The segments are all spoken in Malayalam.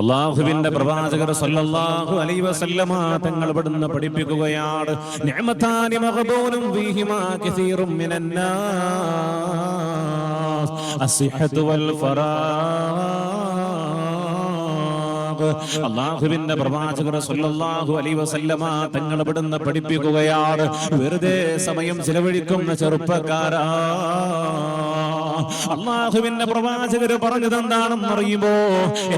അള്ളാഹുവിന്റെ പ്രവാചകർ സല്ലല്ലാഹു അലൈഹി വസല്ലമ തങ്ങൾ ഇവിടുന്ന് പഠിപ്പിക്കുകയാണ്. നിഅമതാനി മഗ്ബൂനും ഫീഹിമാ കസീറും മിനന്നാസ്. അസ്സിഹത്തു വൽ ഫറാഖ് അള്ളാഹുവിന്റെ പ്രവാചകർ സല്ലല്ലാഹു അലൈഹി വസല്ലമ തങ്ങൾ ഇവിടുന്ന് പഠിപ്പിക്കുകയാണ്. വെറുതെ സമയം ചിലവഴിക്കുന്ന ചെറുപ്പക്കാരാ. അള്ളാഹുവിന്റെ പ്രവാചകര് പറഞ്ഞത് എന്താണെന്ന് അറിയുമോ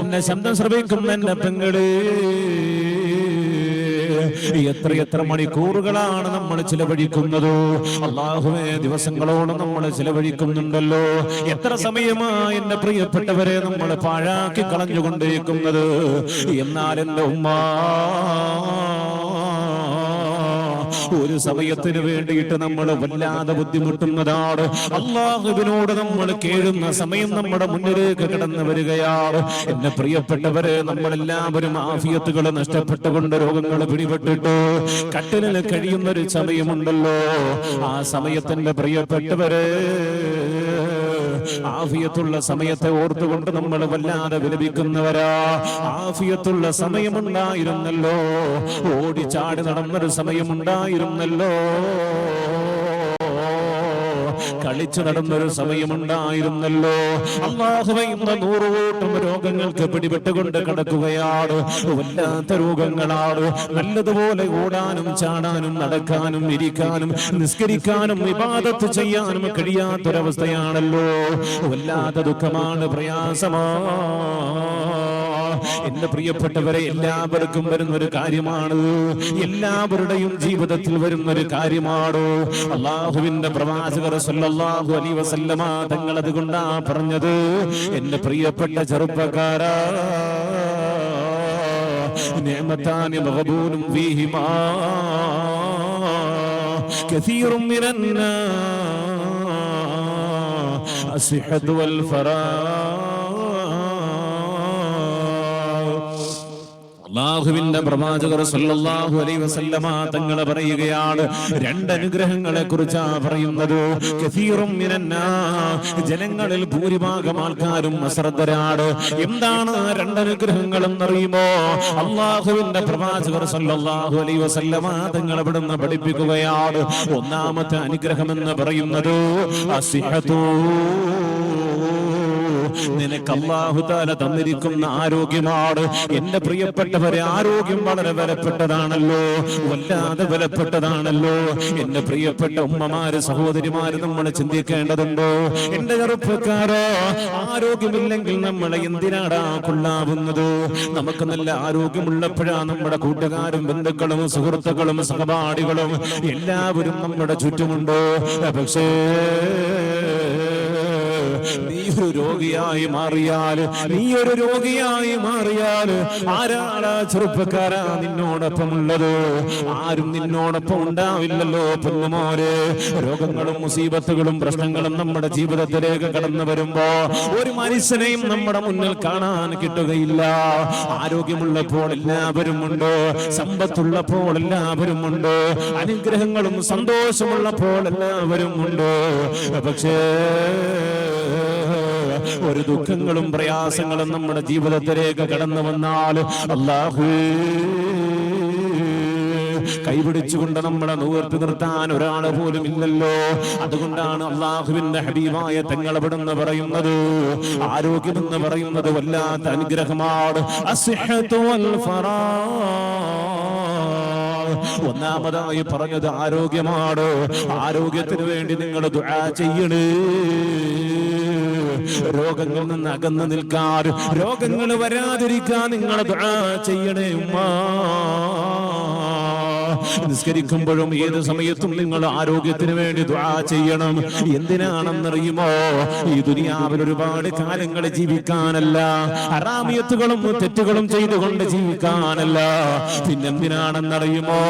എന്നെ ശബ്ദം ശ്രമിക്കും എന്റെ പെങ്ങൾ. എത്ര എത്ര മണിക്കൂറുകളാണ് നമ്മൾ ചിലവഴിക്കുന്നത്? അള്ളാഹുവെ ദിവസങ്ങളോളം നമ്മൾ ചിലവഴിക്കുന്നുണ്ടല്ലോ. എത്ര സമയമായി എന്റെ പ്രിയപ്പെട്ടവരെ നമ്മൾ പാഴാക്കി കളഞ്ഞുകൊണ്ടിരിക്കുന്നത് എന്നാൽ എന്റെ ഉമ്മ ഒരു സമയത്തിന് വേണ്ടിയിട്ട് നമ്മൾ വല്ലാതെ ബുദ്ധിമുട്ടുന്നതാണ്. അള്ളാഹുവിനോട് നമ്മൾ കേഴുന്ന സമയം നമ്മുടെ മുന്നിലേക്ക് കടന്നു വരികയാണ്. എന്നെ പ്രിയപ്പെട്ടവരെ നമ്മളെല്ലാവരും ആഫിയത്തുകൾ നഷ്ടപ്പെട്ടുകൊണ്ട് രോഗങ്ങൾ പിടിപെട്ടിട്ട് കട്ടിലിൽ കഴിയുന്ന ഒരു സമയമുണ്ടല്ലോ. ആ സമയത്തിന്റെ പ്രിയപ്പെട്ടവരെ ആഫിയത്തുള്ള സമയത്തെ ഓർത്തുകൊണ്ട് നമ്മൾ വല്ലാതെ വിലപിക്കുന്നവരാ. ആഫിയത്തുള്ള സമയമുണ്ടായിരുന്നല്ലോ. ഓടിച്ചാടി നടന്നൊരു സമയമുണ്ടായിരുന്നല്ലോ. കളിച്ചു നടന്നൊരു സമയമുണ്ടായിരുന്നല്ലോ. അള്ളാഹുവെ ഇന്ന് രോഗങ്ങൾക്ക് പിടിപെട്ടുകൊണ്ട് കിടക്കുകയാണ്. വല്ലാത്ത രോഗങ്ങളാണ്. നല്ലതുപോലെ ഓടാനും ചാടാനും നടക്കാനും ഇരിക്കാനും നിസ്കരിക്കാനും വിവാദത്ത് ചെയ്യാനും കഴിയാത്തൊരവസ്ഥയാണല്ലോ. വല്ലാത്ത ദുഃഖമാണ് പ്രയാസമാ. എന്റെ പ്രിയപ്പെട്ടവരെ എല്ലാവർക്കും വരുന്ന ഒരു കാര്യമാണ്. എല്ലാവരുടെയും ജീവിതത്തിൽ വരുന്ന ഒരു കാര്യമാണ്? അള്ളാഹുവിന്റെ പ്രവാചകർ സല്ലല്ലാഹു അലൈഹി വസല്ലമ തങ്ങൾ അതുകൊണ്ടാ പറഞ്ഞത്. എന്റെ പ്രിയപ്പെട്ട ചെറുപ്പക്കാരാ നിഅമതാനി മഗ്ബൂനും ഫീഹിമാ കസീറും മിനന്നാ അസ്ഹദ് വൽ ഫറാ. അള്ളാഹുവിന്റെ പ്രവാചകർ സല്ലല്ലാഹു അലൈഹി വസല്ലമ തങ്ങൾ പറയുകയാണ് രണ്ട് അനുഗ്രഹങ്ങളെ കുറിച്ചാ പറയുന്നത്. കസീറും മിനന്നാ ജനങ്ങളിൽ ഭൂരിഭാഗം ആൾക്കാരും അശ്രദ്ധരാണ്. എന്താണ് രണ്ട് അനുഗ്രഹങ്ങൾ എന്നറിയുമോ അള്ളാഹുവിന്റെ പ്രവാചകർ സല്ലല്ലാഹു അലൈഹി വസല്ലമ തങ്ങൾ ഇവിടുന്ന് പഠിപ്പിക്കുകയാണ്. ഒന്നാമത്തെ അനുഗ്രഹം എന്ന് പറയുന്നത് അസിഹത്തു നിനക്ക് അള്ളാഹുതാല തന്നിരിക്കുന്ന ആരോഗ്യമാണ്. എന്റെ പ്രിയപ്പെട്ടവരെ ആരോഗ്യം വളരെ വിലപ്പെട്ടതാണല്ലോ വല്ലാതെ വിലപ്പെട്ടതാണല്ലോ എന്റെ പ്രിയപ്പെട്ട ഉമ്മമാര് സഹോദരിമാര് നമ്മൾ ചിന്തിക്കേണ്ടതുണ്ടോ? എന്റെ ചെറുപ്പക്കാരോ ആരോഗ്യമില്ലെങ്കിൽ നമ്മളെ എന്തിനാടാ കൊള്ളാവുന്നത്? നമുക്ക് നല്ല ആരോഗ്യമുള്ളപ്പോഴാ നമ്മുടെ കൂട്ടുകാരും ബന്ധുക്കളും സുഹൃത്തുക്കളും സഹപാഠികളും എല്ലാവരും നമ്മുടെ ചുറ്റുമുണ്ടോ. പക്ഷേ ഒരു രോഗിയായി മാറിയാൽ നീ ഒരു രോഗിയായി മാറിയാൽ ആരാണ് ചെറുപ്പക്കാരാ നിന്നോടൊപ്പം ഉള്ളത് ആരും നിന്നോടൊപ്പം ഉണ്ടാവില്ലല്ലോ പൊന്നുമോരെ രോഗങ്ങളും മുസീബത്തുകളും പ്രശ്നങ്ങളും നമ്മുടെ ജീവിതത്തിലേക്ക് കടന്നു വരുമ്പോ ഒരു മനുഷ്യനെയും നമ്മുടെ മുന്നിൽ കാണാൻ കിട്ടുകയില്ല. ആരോഗ്യമുള്ളപ്പോൾ എല്ലാവരും ഉണ്ട് സമ്പത്തുള്ളപ്പോൾ എല്ലാവരും ഉണ്ട് അനുഗ്രഹങ്ങളും സന്തോഷമുള്ളപ്പോൾ എല്ലാവരും ഉണ്ട്. പക്ഷേ ഒരു ദുഃഖങ്ങളും പ്രയാസങ്ങളും നമ്മുടെ ജീവിതത്തിലേക്ക് കടന്നു വന്നാൽ അള്ളാഹു കൈപിടിച്ചുകൊണ്ട് നമ്മളെ നൂർത്തി നിർത്താൻ ഒരാൾ പോലും ഇല്ലല്ലോ. അതുകൊണ്ടാണ് അള്ളാഹുവിന്റെ ഹബീബായ തെങ്ങളെവിടെന്ന് പറയുന്നത് ആരോഗ്യമെന്ന് പറയുന്നത് വല്ലാത്ത അനുഗ്രഹമാണ്. ഒന്നാമതായി പറഞ്ഞത് ആരോഗ്യമാണ്. ആരോഗ്യത്തിന് വേണ്ടി നിങ്ങൾ ദുആ ചെയ്യണേ. രോഗങ്ങളിൽ നിന്ന് അകന്നു നിൽക്കാൻ രോഗങ്ങൾ വരാതിരിക്കാൻ നിങ്ങൾ ചെയ്യണേ നിസ്കരിക്കുമ്പോഴും ഏത് സമയത്തും നിങ്ങൾ ആരോഗ്യത്തിന് വേണ്ടി ദ്വാ ചെയ്യണം. എന്തിനാണെന്നറിയുമോ? ഈ ദുനിയാവിൽ ഒരുപാട് കാലങ്ങൾ ജീവിക്കാനല്ല അറാമിയത്തുകളും തെറ്റുകളും ചെയ്തുകൊണ്ട് ജീവിക്കാനല്ല. പിന്നെന്തിനാണെന്നറിയുമോ?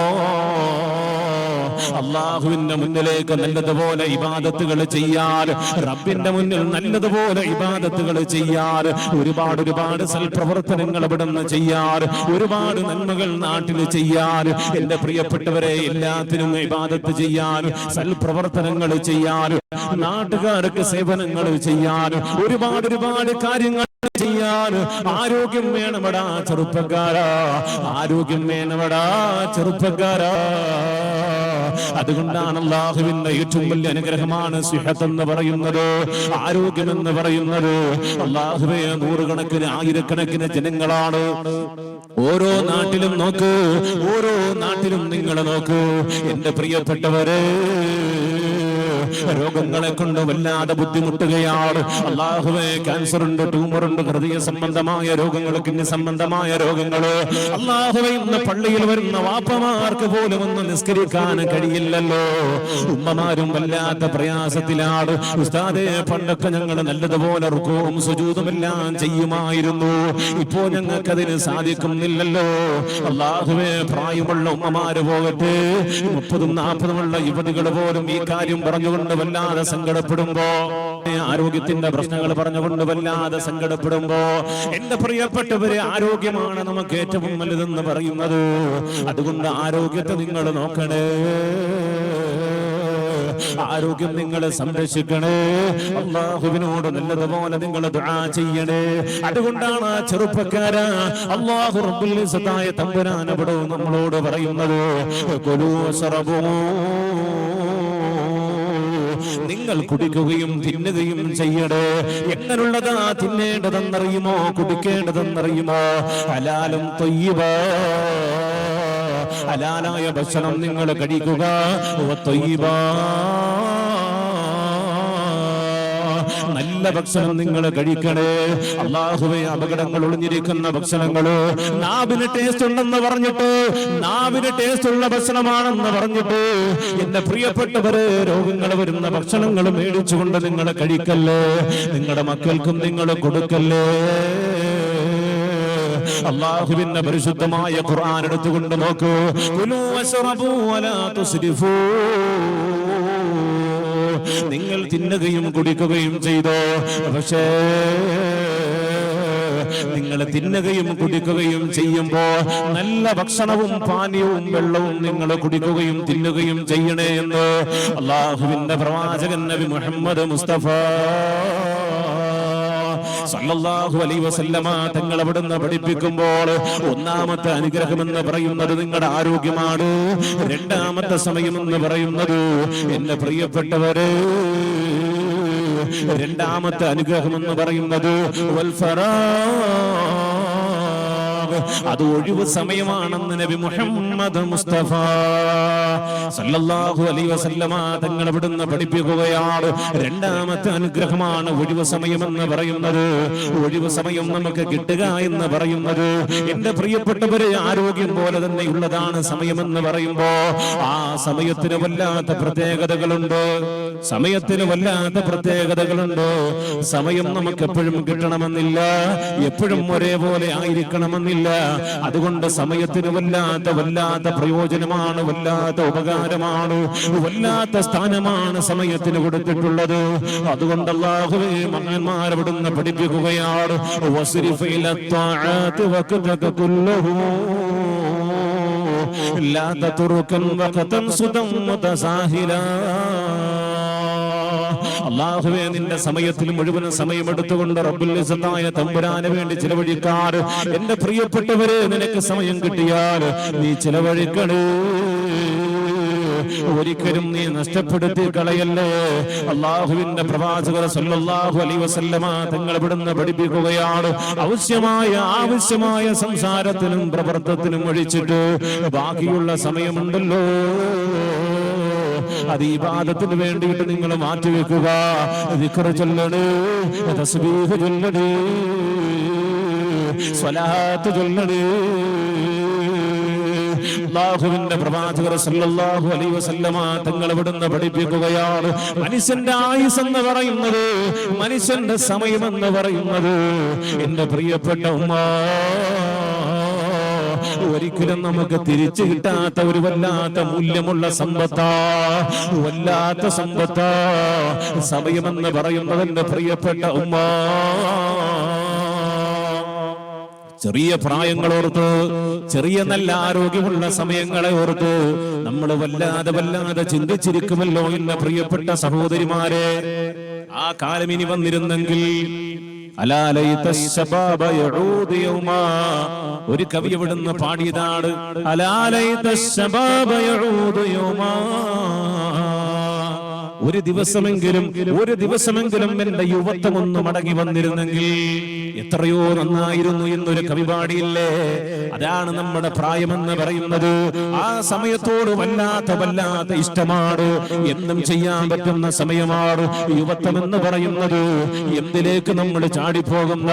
അള്ളാഹുവിന്റെ മുന്നിലേക്ക് നല്ലതുപോലെ ഇബാദത്തുകൾ ചെയ്യാൻ റബ്ബിന്റെ മുന്നിൽ നല്ലതുപോലെ ഇബാദത്തുകൾ ചെയ്യാൻ ഒരുപാട് ഒരുപാട് സൽപ്രവർത്തനങ്ങൾ ഇവിടെ നിന്ന് ചെയ്യാൻ ഒരുപാട് നന്മകൾ നാട്ടിൽ ചെയ്യാൻ എന്റെ പ്രിയപ്പെട്ടവരെ എല്ലാത്തിനും ഇബാദത്ത് ചെയ്യാൻ സൽപ്രവർത്തനങ്ങൾ ചെയ്യാൻ നാട്ടുകാർക്ക് സേവനങ്ങൾ ചെയ്യാൻ ഒരുപാട് ഒരുപാട് കാര്യങ്ങൾ ചെയ്യാൻ ആരോഗ്യം വേണമടാ ചെറുപ്പക്കാരാ. ആരോഗ്യം വേണമടാ ചെറുപ്പക്കാരാ. അതുകൊണ്ടാണ് അള്ളാഹുവിന്റെ ഏറ്റവും വലിയ അനുഗ്രഹമാണ് സിഹത്ത് എന്ന് പറയുന്നത്. ആരോഗ്യം എന്ന് പറയുന്നത്. അള്ളാഹുവെ നൂറുകണക്കിന് ആയിരക്കണക്കിന് ജനങ്ങളാണ്. ഓരോ നാട്ടിലും നോക്കൂ. ഓരോ നാട്ടിലും നിങ്ങൾ നോക്കൂ. എന്റെ പ്രിയപ്പെട്ടവരെ രോഗങ്ങളെ കൊണ്ട് വല്ലാതെ ബുദ്ധിമുട്ടുകയാണ്. അള്ളാഹുവെ ക്യാൻസർ ഉണ്ട് ട്യൂമർ ഉണ്ട് ഹൃദയ സംബന്ധമായ രോഗങ്ങൾ കിഡ്നി സംബന്ധമായ രോഗങ്ങൾ അള്ളാഹുവെ ഇന്ന് പള്ളിയിൽ വരുന്ന വാപ്പമാർക്ക് പോലും ഒന്ന് നിസ്കരിക്കാൻ കഴിയില്ലല്ലോ. ഉമ്മമാരും വല്ലാത്ത പ്രയാസത്തിലാണ്. ഉസ്താദെ പണ്ടൊക്കെ ഞങ്ങൾ നല്ലതുപോലെ റുക്കവും സുജൂതും എല്ലാം ചെയ്യുമായിരുന്നു. ഇപ്പോ ഞങ്ങൾക്ക് അതിന് സാധിക്കുന്നില്ലല്ലോ. അള്ളാഹുവെ പ്രായമുള്ള ഉമ്മമാര് പോകട്ടെ. മുപ്പതും നാൽപ്പതുമുള്ള യുവതികൾ പോലും ഈ കാര്യം പറഞ്ഞുകൊണ്ട് വല്ലാതെ സങ്കടപ്പെടുമ്പോ ആരോഗ്യത്തിന്റെ പ്രശ്നങ്ങൾ പറഞ്ഞുകൊണ്ട് വല്ലാതെ സങ്കടപ്പെടുമ്പോ എന്റെ പ്രിയപ്പെട്ടവരെ ആരോഗ്യമാണ് നമുക്ക് ഏറ്റവും വലുതെന്ന് പറയുന്നത്. അതുകൊണ്ട് ആരോഗ്യത്തെ നിങ്ങൾ നോക്കണേ. ആരോഗ്യം നിങ്ങളെ സംരക്ഷിക്കണേ. അള്ളാഹുവിനോട് നല്ലതുപോലെ നിങ്ങൾ ദുആ ചെയ്യണേ. അതുകൊണ്ടാണ് ആ ചെറുപ്പക്കാരാ അള്ളാഹു തമ്പുരാനപടവും നമ്മളോട് പറയുന്നത്. കുലൂ വശറബൂ നിങ്ങൾ കുടിക്കുകയും തിന്നുകയും ചെയ്യടേ. എങ്ങനുള്ളതാ തിന്നേണ്ടതെന്നറിയുമോ? കുടിക്കേണ്ടതെന്നറിയുമോ? ഹലാലും തൊയ്യവ ഹലാലായ ഭക്ഷണം നിങ്ങൾ കഴിക്കുക. തൊയ്യബ. നല്ല ഭക്ഷണം നിങ്ങൾ കഴിക്കണേ. അള്ളാഹുവെ അപകടങ്ങൾ ഒളിഞ്ഞിരിക്കുന്ന ഭക്ഷണങ്ങൾ നാവിന് ടേസ്റ്റ് ഉണ്ടെന്ന് പറഞ്ഞിട്ട് നാവിന് ടേസ്റ്റ് ഉള്ള ഭക്ഷണമാണെന്ന് പറഞ്ഞിട്ട് എന്റെ പ്രിയപ്പെട്ടവര് രോഗങ്ങൾ വരുന്ന ഭക്ഷണങ്ങൾ മേടിച്ചുകൊണ്ട് നിങ്ങൾ കഴിക്കല്ലേ? നിങ്ങളുടെ മക്കൾക്കും നിങ്ങൾ കൊടുക്കല്ലേ? അള്ളാഹുവിന്റെ പരിശുദ്ധമായ ഖുർആൻ എടുത്തുകൊണ്ട് നോക്കൂ. വലാ തുസ്രിഫൂ. നിങ്ങൾ തിന്നുകയും കുടിക്കുകയും ചെയ്തോ. പക്ഷേ നിങ്ങൾ തിന്നുകയും കുടിക്കുകയും ചെയ്യുമ്പോ നല്ല ഭക്ഷണവും പാനീയവും വെള്ളവും നിങ്ങൾ കുടിക്കുകയും തിന്നുകയും ചെയ്യണേ എന്ന് അള്ളാഹുവിന്റെ പ്രവാചകൻ നബി മുഹമ്മദ് മുസ്തഫ സല്ലല്ലാഹു അലൈഹി വസല്ലമ തങ്ങൾ അവിടുന്ന് പഠിപ്പിക്കുമ്പോൾ ഒന്നാമത്തെ അനുഗ്രഹം എന്ന് പറയുന്നത് നിങ്ങളുടെ ആരോഗ്യമാണ്. രണ്ടാമത്തെ സമയം എന്ന് പറയുന്നത് എന്റെ പ്രിയപ്പെട്ടവരെ രണ്ടാമത്തെ അനുഗ്രഹം എന്ന് പറയുന്നത് വൽഫറാ അത് ഒഴിവ് സമയമാണെന്ന് നബി മുഹമ്മദ് മുസ്തഫ. സല്ലല്ലാഹു അലൈഹി വസല്ലമ തങ്ങൾ ഇവിടുന്ന് പഠിപ്പിക്കുകയാണ്. രണ്ടാമത്തെ അനുഗ്രഹമാണ് ഒഴിവ് സമയം എന്ന് പറയുന്നത്. ഒഴിവ് സമയം നമുക്ക് കിട്ടുക എന്ന് പറയുന്നത്. എന്റെ പ്രിയപ്പെട്ടവരെ ആരോഗ്യം പോലെ തന്നെ ഉള്ളതാണ് സമയമെന്ന് പറയുമ്പോ ആ സമയത്തിന് വല്ലാത്ത പ്രത്യേകതകളുണ്ട്. സമയത്തിന് വല്ലാത്ത പ്രത്യേകതകളുണ്ട്. സമയം നമുക്ക് എപ്പോഴും കിട്ടണമെന്നില്ല. എപ്പോഴും ഒരേപോലെ ആയിരിക്കണമെന്നില്ല. അതുകൊണ്ട് സമയത്തിന് വല്ലാത്ത വല്ലാത്ത പ്രയോജനമാണ് വല്ലാത്ത ഉപകാരമാണ് വല്ലാത്ത സ്ഥാനമാണ് സമയത്തിന് കൊടുത്തിട്ടുള്ളത് അതുകൊണ്ട് അള്ളാഹുവേ മകന്മാരവിടുന്ന് പഠിപ്പിക്കുകയാണ് വസ്രിഫ് ഇല ത്വാഅത്ത് വഖതക കുല്ലഹു لا تتركن وقتا سدى متساهلا അള്ളാഹുവേ നിന്റെ സമയത്തിൽ മുഴുവൻ സമയമെടുത്തുകൊണ്ട് റബ്ബുൽ ഇസ്സത്തായ തമ്പുരാന് വേണ്ടി ചിലവഴിക്കാർ എന്റെ പ്രിയപ്പെട്ടവരെ നിനക്ക് സമയം കിട്ടിയാൽ നീ ചിലവഴിക്കണേ. ഒരിക്കലും നീ നഷ്ടപ്പെടുത്തി കളയല്ലേ. അള്ളാഹുവിന്റെ പ്രവാചകർ സല്ലല്ലാഹു അലൈഹി വസല്ലമ തങ്ങൾ ഇവിടുന്ന് പഠിപ്പിക്കുകയാണ്. ആവശ്യമായ ആവശ്യമായ സംസാരത്തിനും പ്രവർത്തത്തിനും ഒഴിച്ചിട്ട് ബാക്കിയുള്ള സമയമുണ്ടല്ലോ. അത് ഈ പാദത്തിന് വേണ്ടിയിട്ട് നിങ്ങൾ മാറ്റിവെക്കുക. ദിക്ർ ചൊല്ലണേ തസ്ബീഹ് ചൊല്ലണേ സ്വലാത്ത് ചൊല്ലണേ. അള്ളാഹുവിന്റെ പ്രവാചകർ സല്ലല്ലാഹു അലൈഹി വസല്ലമ തങ്ങൾ ഇവിടുന്ന് പഠിപ്പിക്കുകയാണ്. മനുഷ്യന്റെ ആയുസ് എന്ന് പറയുന്നത് മനുഷ്യന്റെ സമയം എന്ന് പറയുന്നത്. എന്റെ പ്രിയപ്പെട്ട ഉമ്മ ഒരിക്കലും നമുക്ക് തിരിച്ചു കിട്ടാത്ത ഒരു വല്ലാത്ത മൂല്യമുള്ള സമ്പത്താ വല്ലാത്ത സമ്പത്താ. സമയമെന്ന് പറയുന്നത് എന്റെ പ്രിയപ്പെട്ട ഉമ്മ. ചെറിയ പ്രായങ്ങളോർത്ത് ചെറിയ നല്ല ആരോഗ്യമുള്ള സമയങ്ങളെ ഓർത്ത് നമ്മൾ വല്ലാതെ വല്ലാതെ ചിന്തിച്ചിരിക്കുമല്ലോ എന്ന പ്രിയപ്പെട്ട സഹോദരിമാരെ. ആ കാലം ഇനി വന്നിരുന്നെങ്കിൽ ഒരു കവി ഇവിടുന്ന് പാടിയതാണ്? ഒരു ദിവസമെങ്കിലും ഒരു ദിവസമെങ്കിലും എന്റെ യുവത്വം ഒന്ന് മടങ്ങി വന്നിരുന്നെങ്കിൽ എത്രയോ നന്നായിരുന്നു എന്നൊരു കവി പാടിയില്ലേ അതാണ് നമ്മുടെ പ്രായമെന്ന് പറയുന്നത്. ആ സമയത്തോട് വല്ലാത്ത വല്ലാത്ത ഇഷ്ടമാണ്. എന്നും ചെയ്യാൻ പറ്റുന്ന സമയമാണ് യുവത്വം എന്ന് പറയുന്നത്. എന്തിലേക്ക് നമ്മൾ ചാടിപ്പോകുന്ന?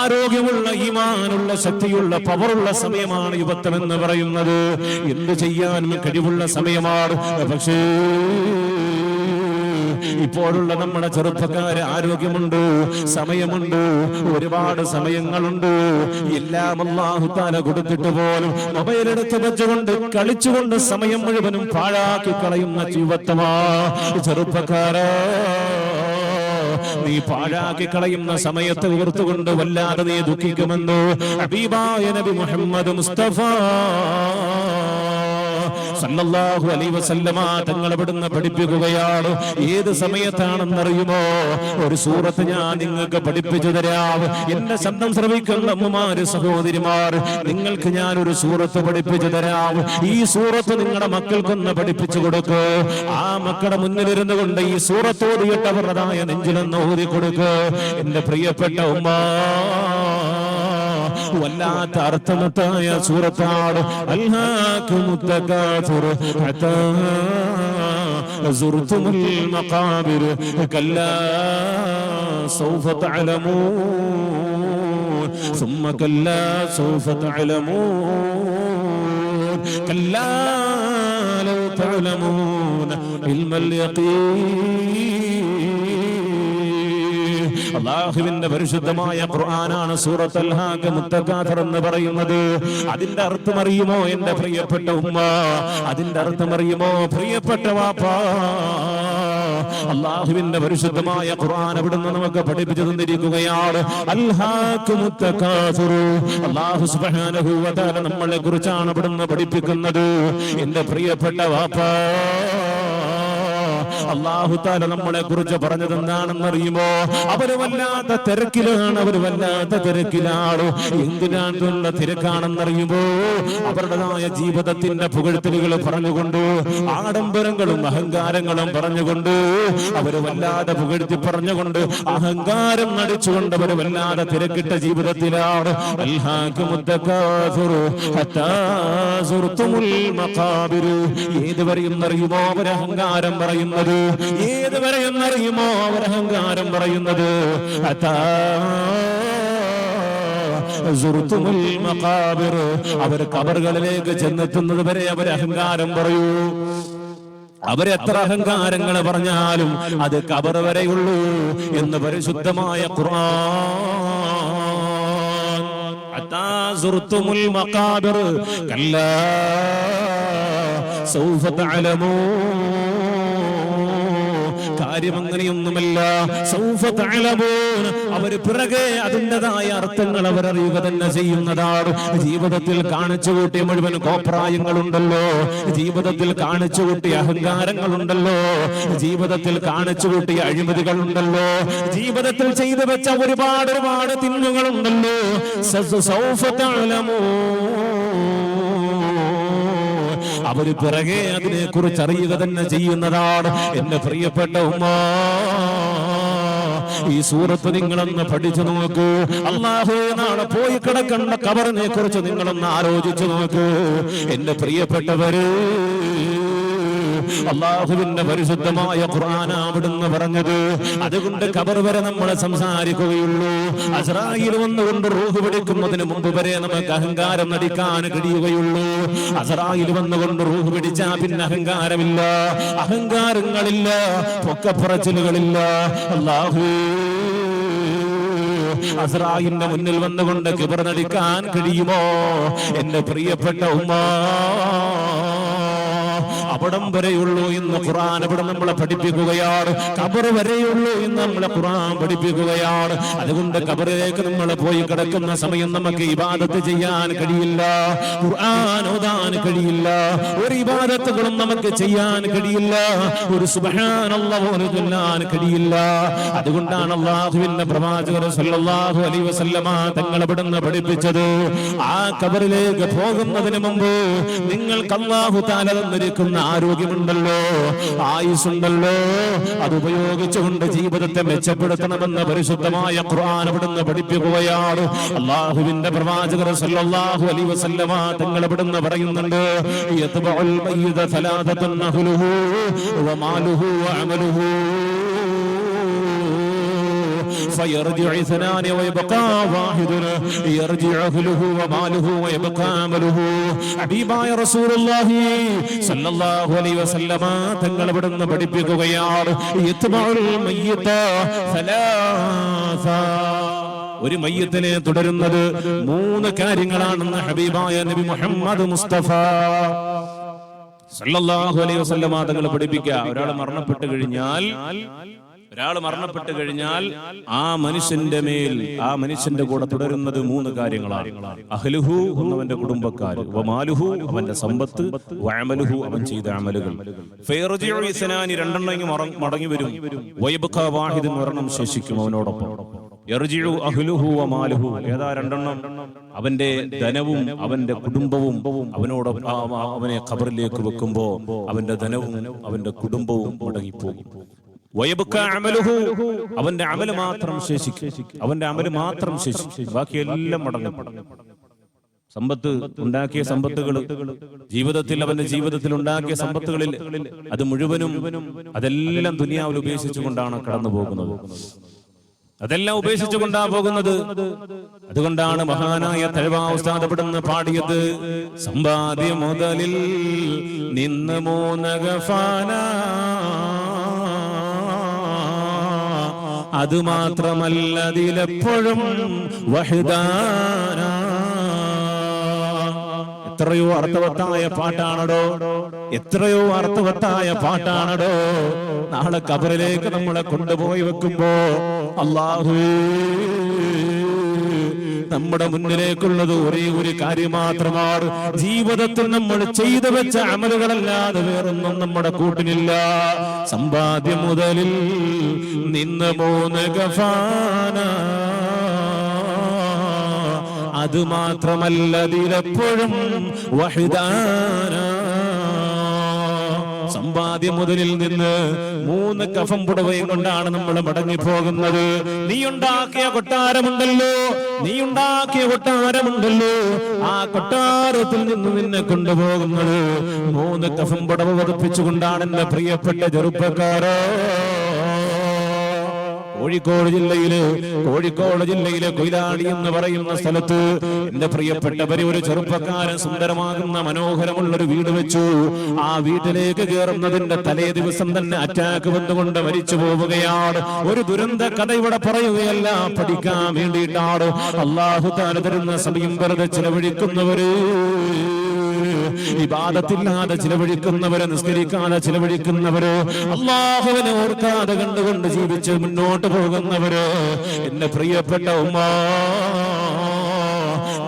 ആരോഗ്യമുള്ള ഈമാനുള്ള ശക്തിയുള്ള പവറുള്ള സമയമാണ് യുവത്വം എന്ന് പറയുന്നത്. എന്ത് ചെയ്യാനും കഴിവുള്ള സമയമാണ്. പക്ഷേ ഇപ്പോഴുള്ള നമ്മുടെ ചെറുപ്പക്കാര് ആരോഗ്യമുണ്ട് സമയമുണ്ട് ഒരുപാട് സമയങ്ങളുണ്ട്. എല്ലാം അള്ളാഹു താല കൊടുത്തിട്ട് പോലും മൊബൈൽ എടുത്ത് വെച്ചുകൊണ്ട് കളിച്ചുകൊണ്ട് സമയം മുഴുവനും പാഴാക്കി കളയുന്ന യുവത്വമാ ചെറുപ്പക്കാര നീ പാഴാക്കി കളയുന്ന സമയത്ത് ഓർത്തുകൊണ്ട് വല്ലാതെ നീ ദുഃഖിക്കുമെന്ന് ഹബീബായ നബി മുഹമ്മദ് മുസ്തഫ സല്ലല്ലാഹു അലൈ വസല്ലമ തങ്ങൾ ഇവിടുന്ന് പഠിപ്പിക്കുകയാണ്. ഏത് സമയത്താണെന്നറിയുമോ? ഒരു സൂറത്ത് ഞാൻ നിങ്ങൾക്ക് പഠിപ്പിച്ചു തരാം. എന്റെ ശബ്ദം ശ്രവിക്കുന്ന അമ്മമാര് സഹോദരിമാർ നിങ്ങൾക്ക് ഞാൻ ഒരു സൂറത്ത് പഠിപ്പിച്ചു തരാം. ഈ സൂറത്ത് നിങ്ങളുടെ മക്കൾക്കൊന്ന് പഠിപ്പിച്ചു കൊടുക്കൂ. ആ മക്കളുടെ മുന്നിലിരുന്നു കൊണ്ട് ഈ സൂറത്ത് അവരുടേതായ നെഞ്ചിലൊന്ന് ഓതി കൊടുക്കൂ എന്റെ പ്രിയപ്പെട്ട ഉമ്മ വല്ലാത്ത അർത്ഥമത്തായ സൂറത്താണ് അൽഹാക്കുമുത്തകാസുർ ഹത്താ സുർത്തുമുൽ മഖാബിർ കല്ലാ സൗഫ തഅലമൂൻ ثم كلا سوف تعلمون كلا لو تعلمون علم اليقين അള്ളാഹുവിന്റെ പരിശുദ്ധമായ ഖുർആനാണ് സൂറത്തുൽ ഹാഖ് മുത്തഖാഥർ എന്ന് പറയുന്നത്. അതിന്റെ അർത്ഥം അറിയുമോ എന്റെ പ്രിയപ്പെട്ട ഉമ്മ? അതിന്റെ അർത്ഥം അറിയുമോ പ്രിയപ്പെട്ട വാപ്പാ? അള്ളാഹുവിന്റെ പരിശുദ്ധമായ ഖുർആൻ അവിടുന്ന് നമുക്ക് പഠിപ്പിച്ചു തന്നിരിക്കുകയാണ്. അള്ളാഹു സുബ്ഹാനഹു വ തആല നമ്മളെ കുറിച്ചാണ് അവിടുന്ന് പഠിപ്പിക്കുന്നത്. എന്റെ പ്രിയപ്പെട്ട വാപ്പ. അള്ളാഹു താല നമ്മളെ കുറിച്ച് പറഞ്ഞത് എന്താണെന്ന് അറിയുമോ അവർ വല്ലാത്ത തിരക്കിലാണ് അവർ വല്ലാത്ത തിരക്കിലാണ്. എന്തിനാണ്ടുള്ള തിരക്കാണെന്നറിയുമോ? അവരുടേതായ ജീവിതത്തിന്റെ പുകഴ്ത്തലുകൾ പറഞ്ഞുകൊണ്ട് ആഡംബരങ്ങളും അഹങ്കാരങ്ങളും പറഞ്ഞുകൊണ്ട് അവർ വല്ലാതെ പുകഴ്ത്തി പറഞ്ഞുകൊണ്ട് അഹങ്കാരം നടിച്ചുകൊണ്ട് അവർ വല്ലാതെ തിരക്കിട്ട ജീവിതത്തിലാണ്. ഏത് പറയുന്നറിയുമോ ഹത്താ പറയുന്നത്? ഏത് വരെ എന്നറിയുമോ അവർ അഹങ്കാരം പറയുന്നത്? അതാ അവർ കബറുകളിലേക്ക് ചെന്നെത്തുന്നത് വരെ അവർ അഹങ്കാരം പറയൂ. അവരെത്ര അഹങ്കാരങ്ങൾ പറഞ്ഞാലും അത് കബർ വരെയുള്ളൂ എന്ന് പരിശുദ്ധമായ ഖുർആൻ. അതാസുർത്തുമുൽ മക്കാബിർ കല്ലാ സൗഫ തഅലമൂ. കാര്യം അങ്ങനെയൊന്നുമല്ല. അവർ പിറകെ അതിന്റെതായ അർത്ഥങ്ങൾ അവർ അറിയുക തന്നെ ചെയ്യുന്നതാണ്. ജീവിതത്തിൽ കാണിച്ചു കൂട്ടിയ മുഴുവൻ കോപ്രായങ്ങളുണ്ടല്ലോ ജീവിതത്തിൽ കാണിച്ചു കൂട്ടിയ അഹങ്കാരങ്ങളുണ്ടല്ലോ. ജീവിതത്തിൽ കാണിച്ചു കൂട്ടിയ അഴിമതികളുണ്ടല്ലോ. ജീവിതത്തിൽ ചെയ്തു വെച്ച ഒരുപാട് ഒരുപാട് തിന്മകളുണ്ടല്ലോ. സൗഫത്താലമോ. അവർ പിറകെ അതിനെ കുറിച്ച് അറിയുക തന്നെ ചെയ്യുന്നതാണ്. എന്റെ പ്രിയപ്പെട്ട ഉമ്മ ഈ സൂറത്ത് നിങ്ങളൊന്ന് പഠിച്ചു നോക്കൂ. അള്ളാഹു നാളെ പോയി കിടക്കേണ്ട കബറിനെ കുറിച്ച് നിങ്ങളൊന്ന് ആലോചിച്ചു നോക്കൂ. എന്റെ പ്രിയപ്പെട്ടവര് അള്ളാഹുവിന്റെ പരിശുദ്ധമായ ഖുർആൻ അവിടുന്ന് പറഞ്ഞത്. അതുകൊണ്ട് കബർ വരെ നമ്മൾ സംസാരിക്കുകയുള്ളൂ. അസറായിൽ വന്നുകൊണ്ട് റൂഹ് പിടിക്കുന്നതിന് മുമ്പ് വരെ നമുക്ക് അഹങ്കാരം നടിക്കാൻ കഴിയുകയുള്ളൂ. അസറായിൽ വന്നുകൊണ്ട് റൂഹ് പിടിച്ചാ പിന്നെ അഹങ്കാരമില്ല. അഹങ്കാരങ്ങളില്ല പൊക്കപ്പുറച്ചിലുകളില്ല. അള്ളാഹു അസ്രായിന്റെ മുന്നിൽ വന്നുകൊണ്ട് കിബർ നടിക്കാൻ കഴിയുമോ? എന്റെ പ്രിയപ്പെട്ട ഉമ്മ അവിടം വരെയുള്ളൂ ഇന്ന് ഖുർആൻ ഇവിടെ നമ്മളെ പഠിപ്പിക്കുകയാണ്. കബർ വരെയുള്ളൂ ഇന്ന് നമ്മളെ ഖുർആൻ പഠിപ്പിക്കുകയാണ്. അതുകൊണ്ട് കബറിലേക്ക് നമ്മൾ പോയി കിടക്കുന്ന സമയം നമുക്ക് ഇബാദത്ത് ചെയ്യാൻ കഴിയില്ല. ഖുർആൻ ഓതാൻ കഴിയില്ല. ഒരു ഇബാദത്തുകളും നമുക്ക് ചെയ്യാൻ കഴിയില്ല. ഒരു സുബ്ഹാനല്ലാഹ് പോലും ചൊല്ലാൻ കഴിയില്ല. അതുകൊണ്ടാണ് അള്ളാഹുവിന്റെ പ്രവാചകർ സല്ലല്ലാഹു അലൈഹി വസല്ലമ തങ്ങൾ ഇവിടുന്ന് പഠിപ്പിച്ചത്. ആ കബറിലേക്ക് പോകുന്നതിന് മുമ്പ് നിങ്ങൾക്ക് അള്ളാഹു താല തന്നിരിക്കുന്ന ആരോഗ്യമുണ്ടല്ലോ ആയുസുണ്ടല്ലോ അത് ഉപയോഗിച്ചുകൊണ്ട് ജീവിതത്തെ മെച്ചപ്പെടുത്തണമെന്ന് പരിശുദ്ധമായ ഖുർആൻ അവിടുന്ന് പഠിപ്പിക്കുകയാണ്. അള്ളാഹുവിന്റെ പ്രവാചകർ സല്ലല്ലാഹു അലൈഹി വസല്ലമ തങ്ങൾ അവിടുന്ന് പറയുന്നുണ്ട് യത്ബഉൽ മയ്യിത സലാസത്തുൻ അഹ്ലുഹു വമാലുഹു വഅമലുഹു فيرجع اثنان ويبقى واحد يرجع أهله وماله ويبقى عمله ഹബീബായ റസൂലുള്ളാഹി സല്ലല്ലാഹു അലൈഹി വസല്ലമ തങ്ങൾ ഇവിടുന്ന് പഠിപ്പിക്കുകയാണ് യത്ബഉൽ മയ്യിത സലാസ ഒരു മയ്യത്തിനെ തുടരുന്നത് മൂന്ന് കാര്യങ്ങളാണെന്ന് ഹബീബായ നബി മുഹമ്മദ് മുസ്തഫ സല്ലല്ലാഹു അലൈഹി വസല്ലമ തങ്ങൾ പഠിപ്പിക്കുക ഒരാൾ മരണപ്പെട്ട് കഴിഞ്ഞാൽ ഒരാൾ മരണപ്പെട്ടു കഴിഞ്ഞാൽ ആ മനുഷ്യന്റെ മേൽ ആ മനുഷ്യന്റെ കൂടെ തുടരുന്നത് മൂന്ന് കാര്യങ്ങളാണ്. അഹ്ലുഹു അവന്റെ കുടുംബക്കാർ വമാലുഹു അവന്റെ സമ്പത്ത് വഅമലുഹു അവൻ ചെയ്ത അമലുകൾ. ഫയർജിഉ ഇസ്നാനി രണ്ടെണ്ണം മടങ്ങി വരും. വയബ്ഖ വാഹിദ് മരണം ശേഷിക്കും അവനോടൊപ്പം. ഏതാ രണ്ടെണ്ണം? അവന്റെ ധനവും അവന്റെ കുടുംബവും അവനോട് അവനെ ഖബറിലേക്ക് വെക്കുമ്പോ അവന്റെ ധനവും അവന്റെ കുടുംബവും മടങ്ങിപ്പോകും. അവന്റെ അമൽ മാത്രം ശേഷിക്കും. അവന്റെ അമൽ മാത്രം ശേഷിക്കും. ബാക്കിയെല്ലാം മടങ്ങും. സമ്പത്ത് ഉണ്ടാക്കിയ സമ്പത്തുകൾ ജീവിതത്തിൽ അവന്റെ ജീവിതത്തിൽ ഉണ്ടാക്കിയ സമ്പത്തുകളിൽ അത് മുഴുവനും അതെല്ലാം ദുനിയാവിൽ ഉപേക്ഷിച്ചുകൊണ്ടാണ് കടന്നു പോകുന്നത്. അതെല്ലാം ഉപേക്ഷിച്ചുകൊണ്ടാ പോകുന്നത്. അതുകൊണ്ടാണ് മഹാനായ തഴവാ ഉസ്താദ് ഇവിടുന്ന് പാടിയത് സമ്പാദ്യ മുതലിൽ നിന്ന് മൂന്നകഫാന അത് മാത്രമല്ല അതിലെപ്പോഴും വഹിദാന. എത്രയോ അർത്ഥവത്തായ പാട്ടാണടോ. എത്രയോ അർത്ഥവത്തായ പാട്ടാണടോ. നാളെ കബറിലേക്ക് നമ്മളെ കൊണ്ടുപോയി വെക്കുമ്പോ അള്ളാഹു നമ്മുടെ മുന്നിലേക്കുള്ളത് ഒരേ ഒരു കാര്യം മാത്രമാണ്. ജീവിതത്തിൽ നമ്മൾ ചെയ്തു വെച്ച അമലുകളല്ലാതെ വേറൊന്നും നമ്മുടെ കൂട്ടിനില്ല. സമ്പാദ്യം മുതലിൽ നിന്ന് മൂന്ന് ഗഫാന. അത് മാത്രമല്ല തിരപ്പോഴും വഹിദാന. സമ്പാദ്യം മുതലിൽ നിന്ന് മൂന്ന് കഫം പുടവയും കൊണ്ടാണ് നമ്മൾ മടങ്ങി പോകുന്നത് നീ ഉണ്ടാക്കിയ കൊട്ടാരമുണ്ടല്ലോ നീ ഉണ്ടാക്കിയ കൊട്ടാരമുണ്ടല്ലോ. ആ കൊട്ടാരത്തിൽ നിന്ന് നിന്നെ കൊണ്ടുപോകുന്നത് മൂന്ന് കഫം പുടവ പതിപ്പിച്ചുകൊണ്ടാണ് എന്റെ പ്രിയപ്പെട്ട ചെറുപ്പക്കാരോ. കോഴിക്കോട് ജില്ലയിൽ കോഴിക്കോട് ജില്ലയിലെ കൊയിലാടി എന്ന് പറയുന്ന സ്ഥലത്ത് എന്റെ പ്രിയപ്പെട്ടവര് ഒരു ചെറുപ്പക്കാരൻ സുന്ദരമാകുന്ന മനോഹരമുള്ള ഒരു വീട് വെച്ചു. ആ വീട്ടിലേക്ക് കയറുന്നതിന്റെ തലേ ദിവസം തന്നെ അറ്റാക്ക് വന്നുകൊണ്ട് മരിച്ചു പോവുകയാണ്. ഒരു ദുരന്ത കഥ ഇവിടെ പറയുകയല്ല പഠിക്കാൻ വേണ്ടിയിട്ടാണ്. അള്ളാഹു താല തരുന്ന സമയം വെറുതെ ചിലവഴിക്കുന്നവര്. ഇബാദത്തില്ലാതെ ചിലവഴിക്കുന്നവര് നിസ്കരിക്കാതെ ചിലവഴിക്കുന്നവര് അള്ളാഹുവിനെ ഓർക്കാതെ കണ്ടുകൊണ്ട് ജീവിച്ച് മുന്നോട്ട് പോകുന്നവര്. എന്റെ പ്രിയപ്പെട്ട ഉമ്മ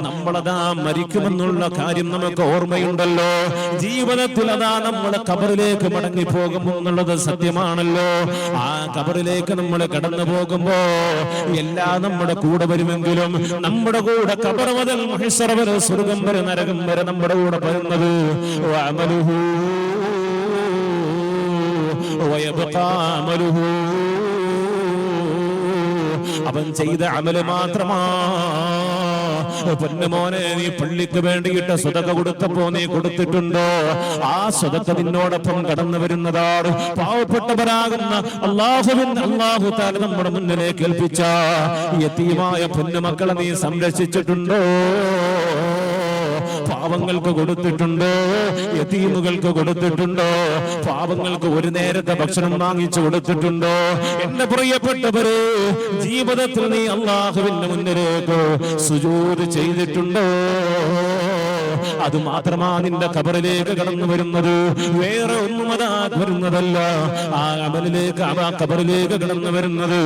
നമ്മളതാ മരിക്കുമെന്നുള്ള കാര്യം നമുക്ക് ഓർമ്മയുണ്ടല്ലോ. ജീവിതത്തിൽ അതാ നമ്മൾ കബറിലേക്ക് മടങ്ങി പോകുമെന്നുള്ളത് സത്യമാണല്ലോ. ആ കബറിലേക്ക് നമ്മൾ കടന്നു പോകുമ്പോ എല്ലാം നമ്മുടെ കൂടെ വരുമെങ്കിലും നമ്മുടെ കൂടെ കബർ മുതൽ മഹിഷറ വരെ സ്വർഗം വരെ നരകം വരെ നമ്മുടെ കൂടെ വരുന്നത് അവൻ ചെയ്ത അമൽ മാത്രമാ പൊന്നുമോനെ നീ പള്ളിക്ക് വേണ്ടിയിട്ട് സ്വതക കൊടുത്തപ്പോ നീ കൊടുത്തിട്ടുണ്ടോ? ആ സ്വതക്ക നിന്നോടൊപ്പം കടന്നു വരുന്നതാണ് പാവപ്പെട്ടവരാകുന്ന അള്ളാഹുവിൻ അള്ളാഹു താല നമ്മുടെ മുന്നിലേക്ക് ഏൽപ്പിച്ച യത്തീമായ പൊന്നുമക്കളെ നീ സംരക്ഷിച്ചിട്ടുണ്ടോ? പാവങ്ങൾക്ക് കൊടുത്തിട്ടുണ്ടോ യതീമുകൾക്ക് കൊടുത്തിട്ടുണ്ടോ. പാവങ്ങൾക്ക് ഒരു നേരത്തെ ഭക്ഷണം വാങ്ങിച്ചു കൊടുത്തിട്ടുണ്ടോ. എന്റെ പ്രിയപ്പെട്ടവര് ജീവിതത്തിൽ നീ അള്ളാഹുവിന്റെ മുന്നിലേക്ക് സുജൂത് ചെയ്തിട്ടുണ്ടോ. അത് മാത്രമാ നിന്റെ കബറിലേക്ക് കടന്നു വരുന്നത്. വേറെ ഒന്നും അതാ വരുന്നതല്ല. ആ അമലിലേക്ക് ആ കബറിലേക്ക് കടന്നു വരുന്നത്.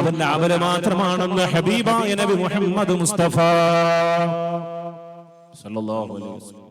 അവന്റെ അമൽ മാത്രമാണെന്ന് ഹബീബായ നബി മുഹമ്മദ് മുസ്തഫ. സല്ലല്ലാഹു അലൈഹി വസല്ലം.